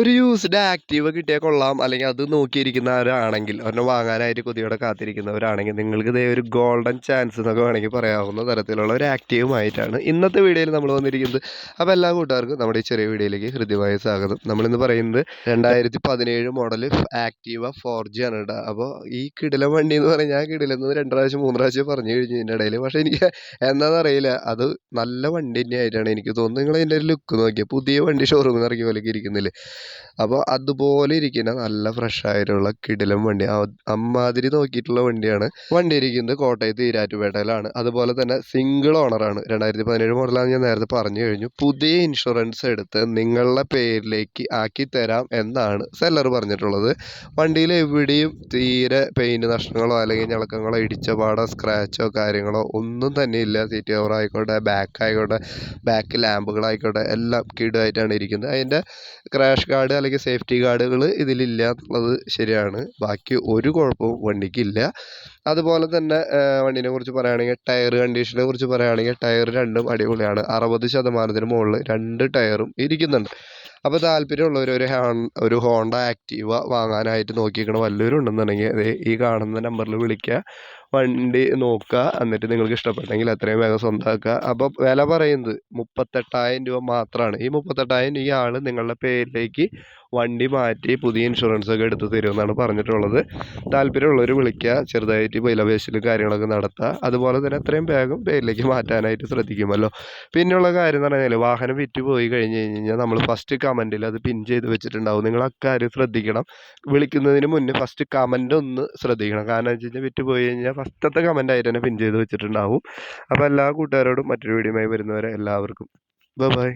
ഒരു used active കിട്ടിയാൽ കൊള്ളാം. അല്ലെങ്കിൽ അത് നോക്കിയിരിക്കുന്നവരാണെങ്കിൽ ഒരെണ്ണം വാങ്ങാനായിട്ട് കൊതിയോടെ കാത്തിരിക്കുന്നവരാണെങ്കിൽ നിങ്ങൾക്ക് ഇതേ ഒരു ഗോൾഡൻ ചാൻസ് എന്നൊക്കെ വേണമെങ്കിൽ പറയാവുന്ന തരത്തിലുള്ള ഒരു ആക്റ്റീവുമായിട്ടാണ് ഇന്നത്തെ വീഡിയോയിൽ നമ്മൾ വന്നിരിക്കുന്നത്. അപ്പോൾ എല്ലാ കൂട്ടുകാർക്കും നമ്മുടെ ഈ ചെറിയ വീഡിയോയിലേക്ക് ഹൃദ്യമായ സ്വാഗതം. നമ്മളിന്ന് പറയുന്നത് രണ്ടായിരത്തി പതിനേഴ് മോഡൽ ആക്റ്റീവ ഫോർ ജി ആണ് കേട്ടോ. അപ്പോൾ ഈ കിടിലം വണ്ടി എന്ന് പറഞ്ഞാൽ ഞാൻ കിടിലെന്ന് രണ്ട് പ്രാവശ്യം മൂന്ന് പ്രാവശ്യം പറഞ്ഞു കഴിഞ്ഞു ഇതിന്റെ ഇടയിൽ. പക്ഷേ എനിക്ക് എന്താണെന്നറിയില്ല അത് നല്ല വണ്ടി തന്നെയായിട്ടാണ് എനിക്ക് തോന്നുന്നത്. നിങ്ങൾ ഇതിന്റെ ഒരു ലുക്ക് നോക്കിയാൽ പുതിയ വണ്ടി ഷോറൂമിൽ നിന്ന് ഇറങ്ങിയ പോലെയൊക്കെ ഇരിക്കുന്നില്ലേ? അപ്പോൾ അതുപോലെ ഇരിക്കുന്ന നല്ല ഫ്രഷ് ആയിട്ടുള്ള കിടിലം വണ്ടി. അമ്മാതിരി നോക്കിയിട്ടുള്ള വണ്ടിയാണ്. വണ്ടി ഇരിക്കുന്നത് കോട്ടയത്ത് ഈരാറ്റുപേട്ടയിലാണ്. അതുപോലെ തന്നെ സിംഗിൾ ഓണറാണ് രണ്ടായിരത്തി പതിനേഴ് മോഡലാണ് ഞാൻ നേരത്തെ പറഞ്ഞു കഴിഞ്ഞു. പുതിയ ഇൻഷുറൻസ് എടുത്ത് നിങ്ങളുടെ പേരിലേക്ക് ആക്കി തരാം എന്നാണ് സെല്ലർ പറഞ്ഞിട്ടുള്ളത്. വണ്ടിയിൽ എവിടെയും തീരെ പെയിന്റ് നഷ്ടങ്ങളോ അല്ലെങ്കിൽ ഞളക്കങ്ങളോ ഇടിച്ച പാടോ സ്ക്രാച്ചോ കാര്യങ്ങളോ ഒന്നും തന്നെ ഇല്ല. സീറ്റ് കവർ ആയിക്കോട്ടെ ബാക്ക് ആയിക്കോട്ടെ ബാക്ക് ലാമ്പുകളായിക്കോട്ടെ എല്ലാം കിടുമായിട്ടാണ് ഇരിക്കുന്നത്. അതിന്റെ ക്രാഷ് ഗാർഡ് അല്ലെങ്കിൽ സേഫ്റ്റി ഗാർഡുകൾ ഇതിലില്ല എന്നുള്ളത് ശരിയാണ്. ബാക്കി ഒരു കുഴപ്പവും വണ്ടിക്കില്ല. അതുപോലെ തന്നെ വണ്ടിനെ കുറിച്ച് പറയുകയാണെങ്കിൽ ടയർ കണ്ടീഷനെ കുറിച്ച് പറയുകയാണെങ്കിൽ ടയർ രണ്ടും അടിപൊളിയാണ്. അറുപത് ശതമാനത്തിന് മുകളിൽ രണ്ട് ടയറും ഇരിക്കുന്നുണ്ട്. അപ്പോൾ താല്പര്യമുള്ളവർ ഒരു ഹോൺ ഒരു ഹോണ്ട ആക്റ്റീവ വാങ്ങാനായിട്ട് നോക്കിയിരിക്കണ വല്ലവരും ഉണ്ടെന്നുണ്ടെങ്കിൽ ഈ കാണുന്ന നമ്പറിൽ വിളിക്കുക. വണ്ടി നോക്കുക എന്നിട്ട് നിങ്ങൾക്ക് ഇഷ്ടപ്പെട്ടെങ്കിൽ എത്രയും വേഗം സ്വന്തമാക്കുക അപ്പോൾ വില പറയുന്നത് മുപ്പത്തെട്ടായിരം രൂപ മാത്രമാണ് ഈ മുപ്പത്തെട്ടായിരം ഈ ആൾ നിങ്ങളുടെ പേരിലേക്ക് വണ്ടി മാറ്റി പുതിയ ഇൻഷുറൻസ് ഒക്കെ എടുത്ത് തരുമെന്നാണ് പറഞ്ഞിട്ടുള്ളത്. താല്പര്യമുള്ളവർ വിളിക്കുക ചെറുതായിട്ട് വിലപേശലും കാര്യങ്ങളൊക്കെ നടത്തുക അതുപോലെ തന്നെ എത്രയും വേഗം പേരിലേക്ക് മാറ്റാനായിട്ട് ശ്രദ്ധിക്കുമല്ലോ. പിന്നെയുള്ള കാര്യം എന്ന് പറഞ്ഞാൽ വാഹനം വിറ്റ് പോയി കഴിഞ്ഞ് കഴിഞ്ഞാൽ നമ്മൾ ഫസ്റ്റ് കമന്റിൽ അത് പിൻ ചെയ്ത് വെച്ചിട്ടുണ്ടാവും. നിങ്ങൾ അക്കാര്യം ശ്രദ്ധിക്കണം. വിളിക്കുന്നതിന് മുന്നേ ഫസ്റ്റ് കമന്റ് ഒന്ന് ശ്രദ്ധിക്കണം. കാരണം വെച്ച് കഴിഞ്ഞാൽ വിറ്റ് പോയി കഴിഞ്ഞാൽ ഫസ്റ്റത്തെ കമന്റ് ആയിട്ട് തന്നെ പിൻ ചെയ്ത് വെച്ചിട്ടുണ്ടാവും. അപ്പോൾ എല്ലാ കൂട്ടുകാരോടും മറ്റൊരു വീഡിയോയുമായി വരുന്നവരെ എല്ലാവർക്കും. ബൈ